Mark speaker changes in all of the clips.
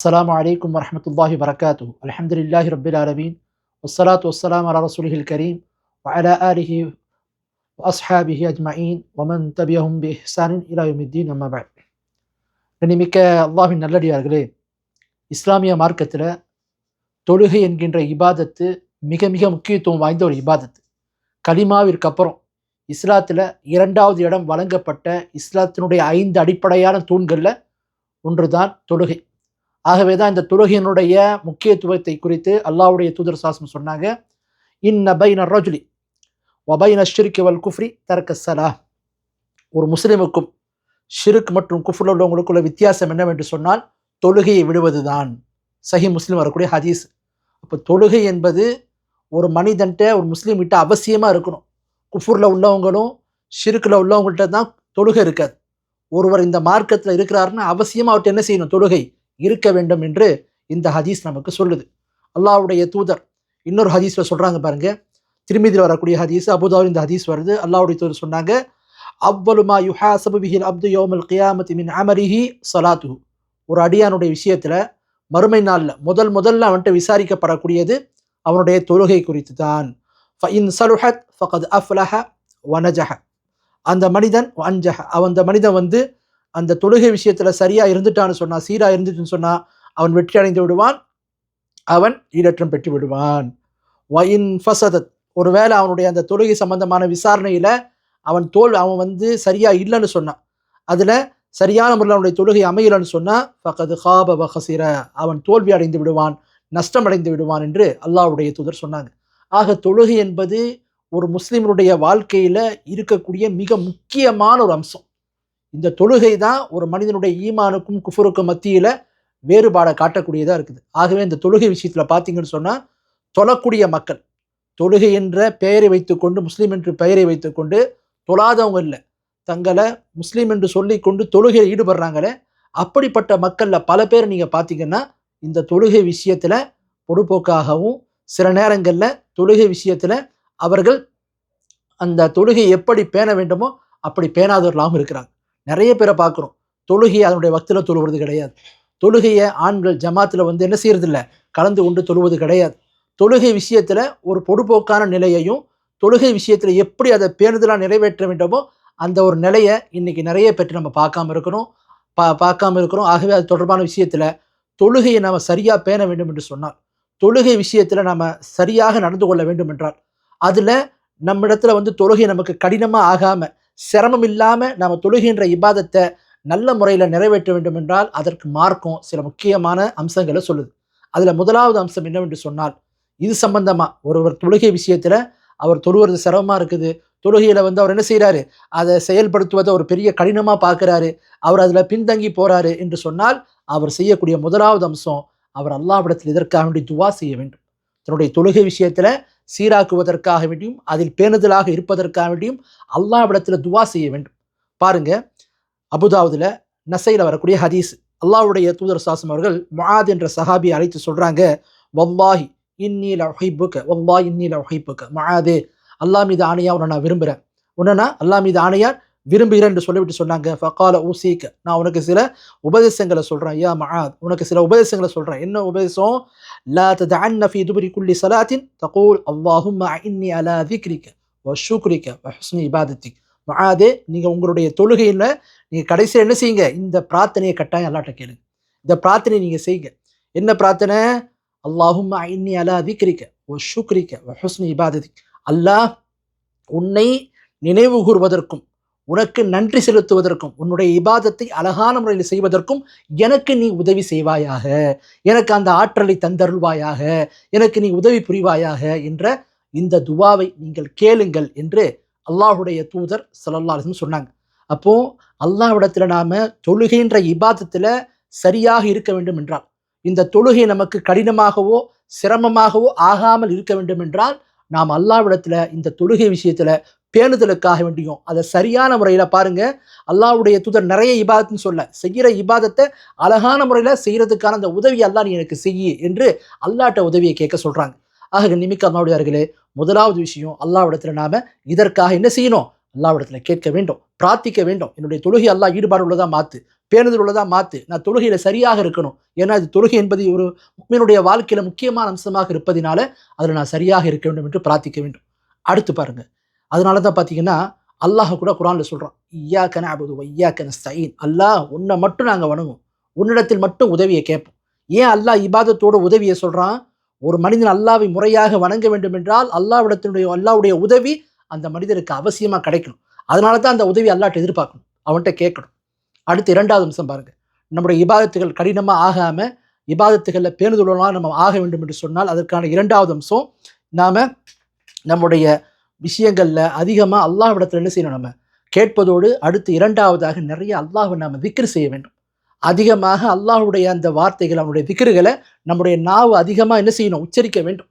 Speaker 1: அஸ்லாம் வலைக்கம் வரமத்துல்லாஹி வரகாத்து அலமதுல்லாஹி ரபில் ஆலமீன் வசலாத் வசலாம் அலா ரசூலிஹில் கரீம் அலா அலிஹி அஸ்ஹாபிஹி அஜ்மயின் வமன் தபியஹும் பி ஹிசானின் இலாயுமித்தீன் அம்மாபாய் கண்ணிமிக்க அல்லாஹின் நல்லடியார்களே இஸ்லாமிய மார்க்கத்தில் தொழுகை என்கின்ற இபாதத்து மிக மிக முக்கியத்துவம் வாய்ந்த ஒரு இபாதத்து. கலிமாவிற்கு அப்புறம் இஸ்லாத்தில் இரண்டாவது இடம் வழங்கப்பட்ட இஸ்லாத்தினுடைய ஐந்து அடிப்படையான தூண்களில் ஒன்று தான் தொழுகை. ஆகவே தான் இந்த தொழுகையினுடைய முக்கியத்துவத்தை குறித்து அல்லாவுடைய தூதர் சாசம் சொன்னாங்க. இன்ன பைன ரஜுலி வபைன ஷிர்கி வல் குஃப்ரி தரக்க சலா ஒரு முஸ்லிமுக்கும் ஷிருக் மற்றும் குஃப்ரில் உள்ளவங்களுக்குள்ள வித்தியாசம் என்னவென்று சொன்னால் தொழுகையை விடுவதுதான். சஹி முஸ்லீம் வரக்கூடிய ஹதீஸ். அப்போ தொழுகை என்பது ஒரு மனிதன்ட்ட ஒரு முஸ்லீம் கிட்ட அவசியமாக இருக்கணும். குஃபூரில் உள்ளவங்களும் ஷிருக்கில் உள்ளவங்கள்ட்ட தான் தொழுகை இருக்காது. ஒருவர் இந்த மார்க்கத்தில் இருக்கிறாருன்னு அவசியமாக அவர்கிட்ட என்ன செய்யணும்? தொழுகை. இருக்க வேண்டும் என்று இந்த ஹதீஸ் நமக்கு சொல்லுது. அல்லாவுடைய தூதர் இன்னொரு ஹதீஸில் சொல்கிறாங்க பாருங்க. திருமதியில் வரக்கூடிய ஹதீஸ் அபுதாவில் இந்த ஹதீஸ் வருது. அல்லாவுடைய தூதர் சொன்னாங்க அவ்வளுமா யுஹாசபு பிஹில் அப்து யோமல் கியாமத்தி மின் அமரிஹி சலாத்து ஒரு அடியானுடைய விஷயத்தில் மறுமை நாளில் முதல் முதல்ல அவன்கிட்ட விசாரிக்கப்படக்கூடியது அவனுடைய தொழுகை குறித்து தான் ஃபஇன் சலுஹத் ஃபகத் அஃப்லஹ வனஜஹ அந்த மனிதன் அஞ்சஹ அந்த மனிதன் வந்து அந்த தொழுகை விஷயத்துல சரியா இருந்துட்டான்னு சொன்னா சீரா இருந்துச்சுன்னு சொன்னா அவன் வெற்றி அடைந்து விடுவான் அவன் ஈடற்றம் பெற்று விடுவான். வயின் ஃபசதத். ஒருவேளை அவனுடைய அந்த தொழுகை சம்பந்தமான விசாரணையில அவன் தோல் அவன் வந்து சரியா இல்லைன்னு சொன்னான் அதுல சரியான முறையில் அவனுடைய தொழுகை அமையலன்னு சொன்னா ஃபகது ஹாப வஹசிர. அவன் தோல்வி அடைந்து விடுவான் நஷ்டம் அடைந்து விடுவான் என்று அல்லாவுடைய தூதர் சொன்னாங்க. ஆக தொழுகை என்பது ஒரு முஸ்லிமனுடைய வாழ்க்கையில இருக்கக்கூடிய மிக முக்கியமான ஒரு அம்சம். இந்த தொழுகை தான் ஒரு மனிதனுடைய ஈமானுக்கும் குஃபருக்கும் மத்தியில் வேறுபாடை காட்டக்கூடியதாக இருக்குது. ஆகவே இந்த தொழுகை விஷயத்தில் பார்த்தீங்கன்னு சொன்னால் தொழக்கூடிய மக்கள் தொழுகை என்ற பெயரை வைத்துக்கொண்டு முஸ்லீம் என்று பெயரை வைத்துக்கொண்டு தொழாதவங்க இல்லை. தங்களை முஸ்லீம் என்று சொல்லிக்கொண்டு தொழுகையில் ஈடுபடுறாங்களே அப்படிப்பட்ட மக்களில் பல பேர் நீங்கள் பார்த்தீங்கன்னா இந்த தொழுகை விஷயத்தில் பொடுப்போக்காகவும் சில நேரங்களில் தொழுகை விஷயத்தில் அவர்கள் அந்த தொழுகை எப்படி பேண வேண்டுமோ அப்படி பேணாதவர்களாகவும் இருக்கிறாங்க. நிறைய பேரை பார்க்குறோம். தொழுகையை அதனுடைய வக்தில் தொழுவது கிடையாது. தொழுகையை ஆண்கள் ஜமாத்தில் வந்து என்ன செய்யறதில்ல? கலந்து கொண்டு தொழுவது கிடையாது. தொழுகை விஷயத்தில் ஒரு பொடுபோக்கான நிலையையும் தொழுகை விஷயத்தில் எப்படி அதை பேருதலாக நிறைவேற்ற வேண்டுமோ அந்த ஒரு நிலையை இன்னைக்கு நிறைய பேர் நம்ம பார்க்காம இருக்கிறோம். பா பார்க்காம இருக்கிறோம். ஆகவே அது தொடர்பான விஷயத்தில் தொழுகையை நம்ம சரியாக பேண வேண்டும் என்று சொன்னால் தொழுகை விஷயத்தில் நாம் சரியாக நடந்து கொள்ள வேண்டும் என்றால் அதில் நம்மிடத்துல வந்து தொழுகை நமக்கு கடினமாக ஆகாமல் சிரமம் இல்லாமல் நாம் தொழுகின்ற இபாதத்தை நல்ல முறையில் நிறைவேற்ற வேண்டும் என்றால் அதற்கு மார்க்கம் சில முக்கியமான அம்சங்களை சொல்லுது. அதில் முதலாவது அம்சம் என்னவென்று சொன்னால் இது சம்பந்தமாக ஒருவர் தொழுகை விஷயத்தில் அவர் தொழுவது சிரமமாக இருக்குது. தொழுகையில் வந்து அவர் என்ன செய்கிறாரு அதை செயல்படுத்துவதை ஒரு பெரிய கடினமாக பார்க்குறாரு. அவர் அதில் பின்தங்கி போகிறாரு என்று சொன்னால் அவர் செய்யக்கூடிய முதலாவது அம்சம் அவர் அல்லாவிடத்தில் இதற்காக வேண்டி துவா செய்ய வேண்டும்? தன்னுடைய தொழுகை விஷயத்தில் சீராக்குவதற்காக வேண்டியும் அதில் பேணுதலாக இருப்பதற்காக வேண்டியும் அல்லாவிடத்தில் துவா செய்ய வேண்டும். பாருங்க அபுதாவுதில் நசையில் வரக்கூடிய ஹதீஸ். அல்லாவுடைய தூதர் சாசம் அவர்கள் மொஹாத் என்ற சஹாபியை அழைத்து சொல்றாங்க வல்லாஹி இன்னீல ஒஹைப்புக்க வல்லா இன்னில ஒஹைப்புக்க மொஹாது அல்லாஹ் மீது ஆணையா உன்னை நான் விரும்புகிறேன் உன்னா அல்லாஹ் மீது ஆணையா விரும்புகிறேன் என்று சொல்லிவிட்டு சொன்னாங்க. ஃபகால ஊசிக்க நான் உனக்கு சில உபதேசங்களை சொல்கிறேன் யா மஆத் உனக்கு சில உபதேசங்களை சொல்கிறேன் என்ன உபதேசம்? لا تدعن في دبر كل صلاة. تقول اللهم இன்னி அலா ذكرك وشكرك ஷுக்ரிக عبادتك. ஹுஸ்னி நீங்கள் நீங்க உங்களுடைய தொழுகையில் நீங்கள் கடைசியில் என்ன செய்யுங்க? இந்த பிரார்த்தனையை கட்டாயம் அல்லாட்ட கேளுங்க. இந்த பிரார்த்தனை நீங்க செய்யுங்க. என்ன பிரார்த்தனை? அல்லாஹும் இன்னி அலா ذிக்ரிக ஓ ஷுக்ரிக வ ஹுஸ்னி அல்லாஹ் உன்னை நினைவு கூறுவதற்கும் உனக்கு நன்றி செலுத்துவதற்கும் உன்னுடைய இபாதத்தை அழகான முறையில் செய்வதற்கும் எனக்கு நீ உதவி செய்வாயாக. எனக்கு அந்த ஆற்றலை தந்தருள்வாயாக. எனக்கு நீ உதவி புரிவாயாக என்ற இந்த துவாவை நீங்கள் கேளுங்கள் என்று அல்லாஹுடைய தூதர் சல்லல்லாஹும் சொன்னாங்க. அப்போ அல்லாஹ்விடத்தில் நாம் தொழுகைன்ற இபாதத்தில் சரியாக இருக்க வேண்டும் என்றால் இந்த தொழுகை நமக்கு கடினமாகவோ சிரமமாகவோ ஆகாமல் இருக்க வேண்டும் என்றால் நாம் அல்லாவிடத்தில் இந்த தொழுகை விஷயத்தில் பேணுதலுக்காக வேண்டியும். அதை சரியான முறையில் பாருங்க. அல்லாவுடைய தூதர் நிறைய இபாதத்துன்னு சொல்ல செய்கிற இபாதத்தை அழகான முறையில் செய்கிறதுக்கான அந்த உதவி அல்லா நீ எனக்கு செய்யி என்று அல்லாட்ட உதவியை கேட்க சொல்கிறாங்க ஆக நிமிக்க அல்லாவுடையார்களே முதலாவது விஷயம் அல்லாவிடத்தில் நாம் இதற்காக என்ன செய்யணும்? அல்லாவிடத்தில் கேட்க வேண்டும் பிரார்த்திக்க வேண்டும். என்னுடைய தொழுகை அல்லாஹ் ஈடுபாடு உள்ளதாக மாற்று பேணுதல் உள்ளதாக மாற்று நான் தொழுகையில் சரியாக இருக்கணும். ஏன்னா இது தொழுகை என்பது ஒரு முக்மீனுடைய வாழ்க்கையில் முக்கியமான அம்சமாக இருப்பதினால அதில் நான் சரியாக இருக்க வேண்டும் என்று பிரார்த்திக்க வேண்டும். அடுத்து பாருங்கள் அதனால தான் பார்த்தீங்கன்னா அல்லாஹ் கூட குரானில் சொல்கிறான் ஐயா கன அபுது ஐயா கன ஸ்தைன் அல்லாஹ் உன்னை மட்டும் நாங்கள் வணங்குவோம். உன்னிடத்தில் மட்டும் உதவியை கேட்போம். ஏன் அல்லாஹ் இபாதத்தோட உதவியை சொல்கிறான் ஒரு மனிதன் அல்லாவை முறையாக வணங்க வேண்டும் என்றால் அல்லாவிடத்தினுடைய அல்லாவுடைய உதவி அந்த மனிதருக்கு அவசியமாக கிடைக்கணும். அதனால தான் அந்த உதவி அல்லாட்ட எதிர்பார்க்கணும். அவன்கிட்ட கேட்கணும். அடுத்து இரண்டாவது அம்சம் பாருங்கள் நம்முடைய இபாதத்துகள் கடினமாக ஆகாமல் இபாதத்துகளில் பேணுதலாக நம்ம ஆக வேண்டும் என்று சொன்னால் அதற்கான இரண்டாவது அம்சம் நாம் நம்முடைய விஷயங்களில் அதிகமாக அல்லாஹ்விடத்தில் என்ன செய்யணும் நம்ம? கேட்பதோடு அடுத்து இரண்டாவதாக நிறைய அல்லாஹை நாம் விக்கிர் செய்ய வேண்டும். அதிகமாக அல்லாஹ்வுடைய அந்த வார்த்தைகள் அவனுடைய திக்ருகளை நம்முடைய நாவு அதிகமாக என்ன செய்யணும்? உச்சரிக்க வேண்டும்.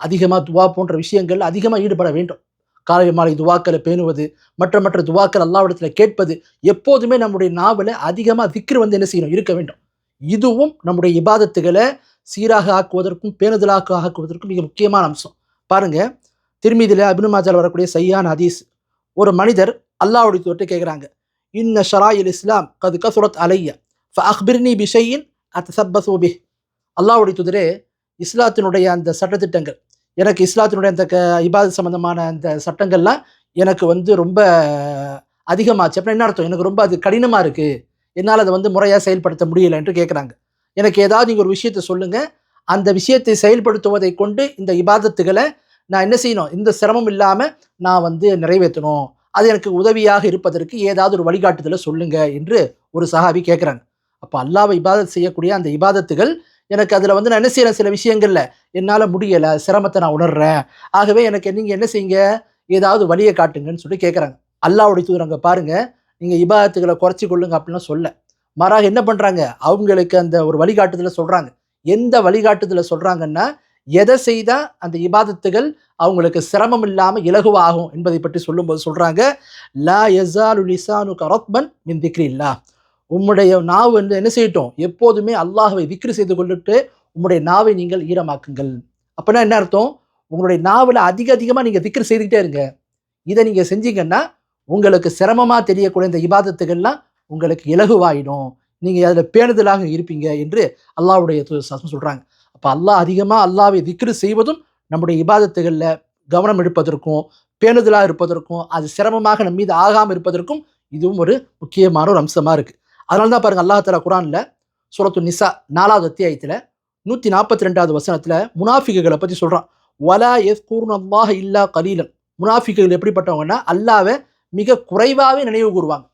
Speaker 1: அதிகமாக துவா போன்ற விஷயங்கள் அதிகமாக ஈடுபட வேண்டும். காலை மாலை துவாக்களை பேணுவது மற்ற மற்ற துவாக்கள் அல்லாவிடத்தில் கேட்பது எப்போதுமே நம்முடைய நாவல அதிகமாக திக்ரு வந்து என்ன செய்யணும்? இருக்க வேண்டும். இதுவும் நம்முடைய இபாதத்துகளை சீராக ஆக்குவதற்கும் பேணுதலாக ஆக்குவதற்கும் மிக முக்கியமான அம்சம். பாருங்கள் திரும்பி இதில் அபினு மாஜால் வரக்கூடிய சையான் ஹதீஸ். ஒரு மனிதர் அல்லாவுடைய தொட்டு கேட்குறாங்க இன்ன ஷராயில் இஸ்லாம் கது கசுரத் அலைய அக்பிர்னி பிஷையின் அத் சப்பசோ அல்லாவுடைய துதிரே இஸ்லாத்தினுடைய அந்த சட்டத்திட்டங்கள் எனக்கு இஸ்லாத்தினுடைய அந்த க இபாதத் சம்பந்தமான அந்த சட்டங்கள்லாம் எனக்கு வந்து ரொம்ப அதிகமாச்சு. அப்படின்னா என்ன அர்த்தம்? எனக்கு ரொம்ப அது கடினமாக இருக்குது என்னால் அதை வந்து முறையாக செயல்படுத்த முடியல என்று கேட்குறாங்க எனக்கு ஏதாவது நீங்கள் ஒரு விஷயத்தை சொல்லுங்கள் அந்த விஷயத்தை செயல்படுத்துவதை கொண்டு இந்த இபாதத்துகளை நான் என்ன செய்யணும்? இந்த சிரமம் இல்லாமல் நான் வந்து நிறைவேற்றணும். அது எனக்கு உதவியாக இருப்பதற்கு ஏதாவது ஒரு வழிகாட்டுதலை சொல்லுங்க என்று ஒரு சஹாபி கேட்குறாங்க அப்போ அல்லாவை இபாதத் செய்யக்கூடிய அந்த இபாதத்துகள் எனக்கு அதில் வந்து நான் என்ன செய்யறேன்? சில விஷயங்களில் என்னால் முடியலை சிரமத்தை நான் உணர்றேன். ஆகவே எனக்கு நீங்கள் என்ன செய்யுங்க? ஏதாவது வழியை காட்டுங்கன்னு சொல்லி கேட்குறாங்க அல்லாவுடைய தூதரங்க பாருங்கள் நீங்கள் இபாதத்துகளை குறைச்சி கொள்ளுங்க அப்படின்லாம் சொல்ல. மாறாக என்ன பண்ணுறாங்க அவங்களுக்கு அந்த ஒரு வழிகாட்டுதலை சொல்கிறாங்க எந்த வழிகாட்டுதலை சொல்கிறாங்கன்னா எதை செய்தால் அந்த இபாதத்துகள் அவங்களுக்கு சிரமம் இல்லாமல் இலகுவாகும் என்பதை பற்றி சொல்லும்போது சொல்கிறாங்க லா யசாலு லிசானு கரத்மன் மின் திக்ரி இல்லா உம்முடைய நாவு வந்து என்ன செய்யட்டும்? எப்போதுமே அல்லாஹுவை விக்ரி செய்து கொண்டுட்டு உம்முடைய நாவை நீங்கள் ஈரமாக்குங்கள். அப்படின்னா என்ன அர்த்தம்? உங்களுடைய நாவில் அதிக அதிகமாக நீங்கள் விக்ரி செய்துக்கிட்டே இருங்க. இதை நீங்கள் செஞ்சீங்கன்னா உங்களுக்கு சிரமமாக தெரியக்கூடிய இந்த இபாதத்துகள்லாம் உங்களுக்கு இலகுவாயிடும். நீங்கள் அதில் பேணுதலாக இருப்பீங்க என்று அல்லாவுடைய சொல்கிறாங்க அப்போ அல்லாஹ் அதிகமாக அல்லாவை திக்ரு செய்வதும் நம்முடைய இபாதத்துகளில் கவனம் எடுப்பதற்கும் பேணுதலாக இருப்பதற்கும் அது சிரமமாக நம்ம மீது ஆகாமல் இருப்பதற்கும் இதுவும் ஒரு முக்கியமான ஒரு அம்சமாக இருக்குது அதனால தான் பாருங்கள் அல்லாஹ் தலா குரானில் சூரத்து நிசா நாலாவது அத்தியாயத்தில் நூற்றி நாற்பத்தி ரெண்டாவது வசனத்தில் முனாஃபிகளை பற்றி சொல்கிறான் வலா எஸ் கூர்ணமாக இல்லா கலீலன். முனாஃபிகள் எப்படிப்பட்டவங்கன்னா அல்லாவை மிக குறைவாகவே நினைவு கூறுவாங்க.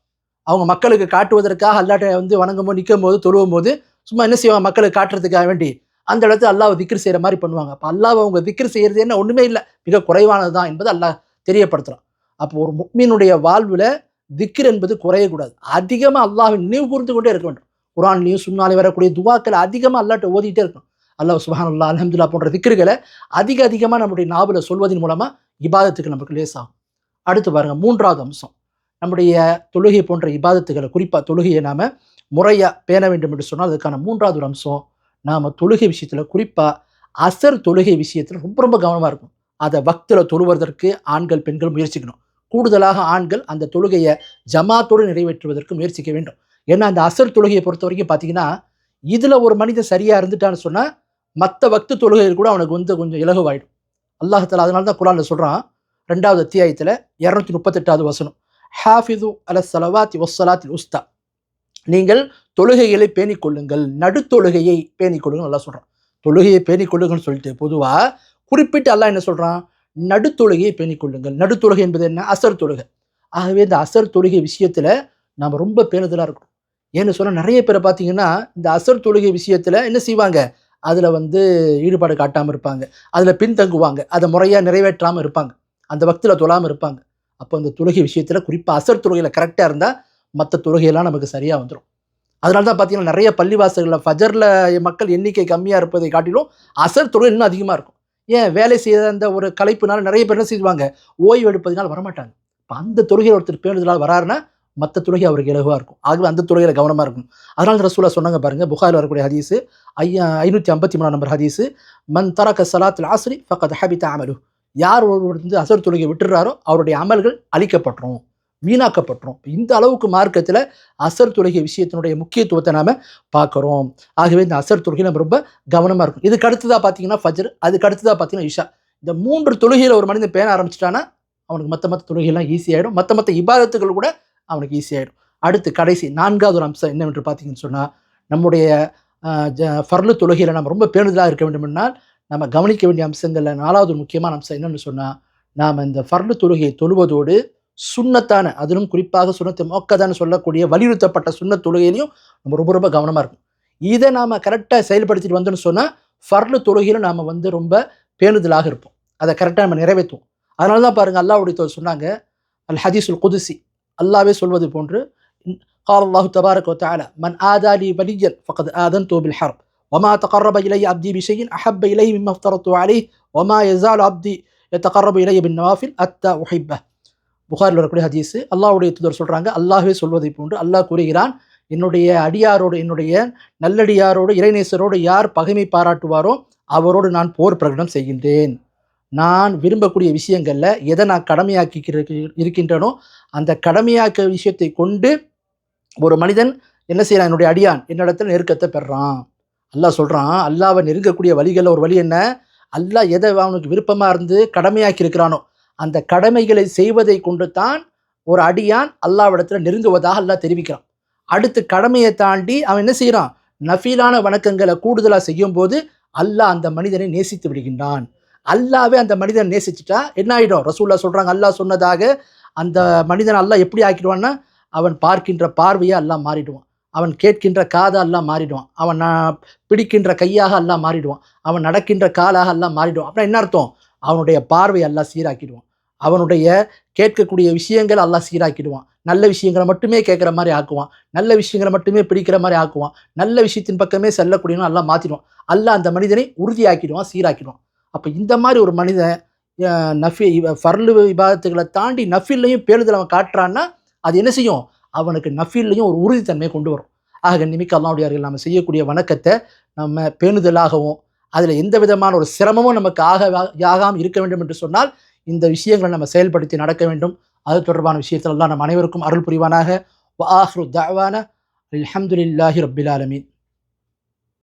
Speaker 1: அவங்க மக்களுக்கு காட்டுவதற்காக அல்லாட்ட வந்து வணங்கும் போது நிற்கும் போது தொழுவும் போது சும்மா என்ன செய்வாங்க? மக்களுக்கு காட்டுறதுக்காக வேண்டி அந்த இடத்துல அல்லாவை திக்ரு செய்கிற மாதிரி பண்ணுவாங்க. அப்போ அல்லாவை அவங்க விக்கிரி செய்கிறது என்ன? ஒன்றுமே இல்லை. மிக குறைவானது தான் என்பது அல்லாஹ் தெரியப்படுத்துகிறான் அப்போ ஒரு முக்மீனுடைய வாழ்வில் திக்ர் என்பது குறையக்கூடாது. அதிகமாக அல்லாஹ்வை நினைவு கூர்ந்து கொண்டே இருக்க வேண்டும். குரான்லையும் சுன்னாலே வரக்கூடிய துவாக்களை அதிகமாக அல்லாட்ட ஓதிட்டே இருக்கணும். அல்லாஹ் சுஹான் அல்லா அலமதுல்லா போன்ற திக்ருகளை அதிக அதிகமாக நம்முடைய நாவல சொல்வதன் மூலமாக இபாதத்துக்கு நமக்கு லேசாகும். அடுத்து பாருங்கள் மூன்றாவது அம்சம். நம்முடைய தொழுகை போன்ற இபாதத்துகளை குறிப்பாக தொழுகையை நாம் முறையாக பேண வேண்டும் என்று சொன்னால் அதுக்கான மூன்றாவது ஒரு அம்சம் நாம் தொழுகை விஷயத்தில் குறிப்பாக அசர் தொழுகை விஷயத்தில் ரொம்ப ரொம்ப கவனமாக இருக்கும் அதை பக்தில் தொழுவதற்கு ஆண்கள் பெண்கள் முயற்சிக்கணும். கூடுதலாக ஆண்கள் அந்த தொழுகையை ஜமாத்தோடு நிறைவேற்றுவதற்கு முயற்சிக்க வேண்டும். ஏன்னா அந்த அசர் தொழுகையை பொறுத்த வரைக்கும் பார்த்தீங்கன்னா இதில் ஒரு மனிதன் சரியாக இருந்துட்டான்னு சொன்னால் மற்ற பக்து தொழுகையில் கூட அவனுக்கு வந்து கொஞ்சம் இலகுவாயிடும். அல்லாஹத்தில் அதனால தான் குரானில் சொல்கிறான் ரெண்டாவது அத்தியாயத்தில் இரநூத்தி முப்பத்தெட்டாவது வசனம் ஹாஃபிது அல சலவாத்தி ஒஸ்ஸலாத்தில் உஸ்தா. நீங்கள் தொழுகைகளை பேணிக் கொள்ளுங்கள் நடுத்தொழுகையை பேணிக் கொள்ளுங்கள் நல்லா சொல்கிறான் தொழுகையை பேணிக் கொள்ளுங்கள்னு சொல்லிட்டு பொதுவாக குறிப்பிட்டு எல்லாம் என்ன சொல்கிறான் நடுத்தொழுகையை பேணிக் கொள்ளுங்கள் நடுத்தொழுகை என்பது என்ன? அசர் தொழுகை. ஆகவே இந்த அசர் தொழுகை விஷயத்தில் நாம் ரொம்ப பேணுதலாக இருக்கணும். ஏன்னு சொன்னால் நிறைய பேரை பார்த்தீங்கன்னா இந்த அசர் தொழுகை விஷயத்தில் என்ன செய்வாங்க? அதில் வந்து ஈடுபாடு காட்டாமல் இருப்பாங்க. அதில் பின்தங்குவாங்க. அதை முறையாக நிறைவேற்றாமல் இருப்பாங்க. அந்த பக்தியில் தொழாமல் இருப்பாங்க. அப்போ அந்த தொழுகை விஷயத்தில் குறிப்பாக அசர் தொழுகையில் கரெக்டாக இருந்தால் மற்ற தொழுகையெல்லாம் நமக்கு சரியாக வந்துடும் அதனால தான் பார்த்தீங்கன்னா நிறைய பள்ளிவாசல்களில் ஃபஜரில் மக்கள் எண்ணிக்கை கம்மியாக இருப்பதை காட்டிலும் அசர் தொழில் இன்னும் அதிகமாக இருக்கும். ஏன்? வேலை செய்த அந்த ஒரு கலைப்புனால நிறைய பேர் என்ன செய்வாங்க? ஓய்வு எடுப்பதனால் வரமாட்டாங்க. இப்போ அந்த தொழுகையில் ஒருத்தர் பேணுதலால் வராருன்னா மற்ற துறையை அவருக்கு இலகுவாக இருக்கும். ஆகவே அந்த துறையில் கவனமாக இருக்கும் அதனால் ரசூலா சொன்னாங்க பாருங்க புகாரில் வரக்கூடிய ஹதீஸு ஐயா ஐநூற்றி ஐம்பத்தி மூணாம் நம்பர் ஹதீஸு மன் தரக்க சலாத்தில் ஆசிரி ஃபக்கத் ஹபித் அமலு யார் ஒருவர் வந்து அசர் தொழுகை விட்டுறாரோ அவருடைய அமல்கள் அழிக்கப்பட்டுரும். வீணாக்கப்பட்டுரும். இந்த அளவுக்கு மார்க்கத்தில் அசர் தொழுகை விஷயத்தினுடைய முக்கியத்துவத்தை நாம் பார்க்குறோம். ஆகவே இந்த அசர் தொழுகை நம்ம ரொம்ப கவனமாக இருக்கும் இதுக்கு அடுத்ததாக பார்த்தீங்கன்னா ஃபஜர் அதுக்கு அடுத்ததாக பார்த்தீங்கன்னா இஷா. இந்த மூன்று தொழுகையில் ஒரு மனிதன் பேண ஆரம்பிச்சிட்டானா அவனுக்கு மற்ற மற்ற தொழுகையெல்லாம் ஈஸியாகிடும் மற்ற மற்ற இபாதத்துகள் கூட அவனுக்கு ஈஸியாகிடும் அடுத்து கடைசி நான்காவது ஒரு அம்சம் என்னவென்று பார்த்தீங்கன்னு சொன்னால் நம்முடைய ஜ- ஃபர்லு தொழுகையில் நம்ம ரொம்ப பேணுதலாக இருக்க வேண்டுமென்றால் நம்ம கவனிக்க வேண்டிய அம்சங்களில் நாலாவது முக்கியமான அம்சம் என்னென்னு சொன்னால் நாம் இந்த ஃபர்லு தொழுகையை தொழுவதோடு சுண்ணத்தான அதிலும் குறிப்பாக சுண்ணத்து மோக்கதான்னு சொல்லக்கூடிய வலியுறுத்தப்பட்ட சுண்ண தொழுகையிலையும் நம்ம ரொம்ப ரொம்ப கவனமாக இருக்கும் இதை நாம் கரெக்டாக செயல்படுத்திட்டு வந்தோம்னு சொன்னால் ஃபர்லு தொழுகையில் நாம் வந்து ரொம்ப பேணுதலாக இருப்போம் அதை கரெக்டாக நம்ம நிறைவேற்றுவோம் அதனால தான் பாருங்கள் அல்லாஹ்வுடைய தூதர் சொன்னாங்க அல் ஹதீஸுல் குதுசி அல்லாவே சொல்வது போன்று قال الله تبارك وتعالى من آذى لي وليا فقد آذنته بالحرب وما تقرب إلي عبدي بشيء أحب إلي مما افترضت عليه وما يزال عبدي يتقرب إلي بالنوافل حتى أحبه புகாரில் வரக்கூடிய ஹதீஸு அல்லாவுடைய தூதர் சொல்கிறாங்க அல்லாஹே சொல்வதை போன்று அல்லாஹ் கூறுகிறான் என்னுடைய அடியாரோடு என்னுடைய நல்லடியாரோடு இறைநேசரோடு யார் பகைமை பாராட்டுவாரோ அவரோடு நான் போர் பிரகடனம் செய்கின்றேன். நான் விரும்பக்கூடிய விஷயங்களில் எதை நான் கடமையாக்கி இருக்கின்றனோ அந்த கடமையாக்க விஷயத்தை கொண்டு ஒரு மனிதன் என்ன செய்யறான் என்னுடைய அடியான் என்னிடத்தில் நெருக்கத்தை பெறான். அல்லாஹ் சொல்கிறான் அல்லாவை நெருங்கக்கூடிய வழிகளில் ஒரு வழி என்ன? அல்லாஹ் எதை அவனுக்கு விருப்பமாக இருந்து கடமையாக்கி இருக்கிறானோ அந்த கடமைகளை செய்வதை கொண்டு தான் ஒரு அடியான் அல்லாவிடத்தில் நெருங்குவதாக அல்லா தெரிவிக்கிறான். அடுத்து கடமையை தாண்டி அவன் என்ன செய்கிறான்? நஃபீலான வணக்கங்களை கூடுதலாக செய்யும் போது அல்லாஹ் அந்த மனிதனை நேசித்து விடுகின்றான். அல்லாவே அந்த மனிதன் நேசிச்சுட்டா என்ன ஆகிடும் ரசூல்லா சொல்கிறாங்க அல்லாஹ் சொன்னதாக அந்த மனிதன் அல்லாஹ் எப்படி ஆக்கிடுவான்னா அவன் பார்க்கின்ற பார்வையாக எல்லாம் மாறிடுவான். அவன் கேட்கின்ற காதா எல்லாம் மாறிடுவான். அவன் பிடிக்கின்ற கையாக எல்லாம் மாறிடுவான். அவன் நடக்கின்ற காலாக எல்லாம் மாறிடுவான். அப்படின்னா என்ன அர்த்தம்? அவனுடைய பார்வை அல்லாஹ் சீராக்கிடுவான். அவனுடைய கேட்கக்கூடிய விஷயங்கள் அல்லாஹ் சீராக்கிடுவான். நல்ல விஷயங்களை மட்டுமே கேட்குற மாதிரி ஆக்குவான். நல்ல விஷயங்களை மட்டுமே பிடிக்கிற மாதிரி ஆக்குவான். நல்ல விஷயத்தின் பக்கமே செல்லக்கூடியவன் எல்லாம் மாற்றிடுவான் அல்லாஹ் அந்த மனிதனை உறுதியாக்கிடுவான் சீராக்கிடுவான். அப்போ இந்த மாதிரி ஒரு மனிதன் நஃபி ஃபர்லு விவாதத்துகளை தாண்டி நஃபில்லையும் பேணுதல் அவன் காட்டுறான்னா அது என்ன செய்யும்? அவனுக்கு நஃபில்லையும் ஒரு உறுதித்தன்மையை கொண்டு வரும். ஆக நிமிக்க அல்லாவுடையார்கள் நம்ம செய்யக்கூடிய வணக்கத்தை நம்ம பேணுதலாகவும் அதில் எந்த விதமான ஒரு சிரமமும் நமக்கு ஆக ஆகாமல் இருக்க வேண்டும் என்று சொன்னால் இந்த விஷயங்களை நம்ம செயல்படுத்தி நடக்க வேண்டும். அது தொடர்பான விஷயத்திலெல்லாம் நம் நம்ம அனைவருக்கும் அருள் புரிவானாக. வ ஆஹ்ரு தஅவானா. அல்ஹம்துலில்லாஹி ரப்பில் ஆலமீன்.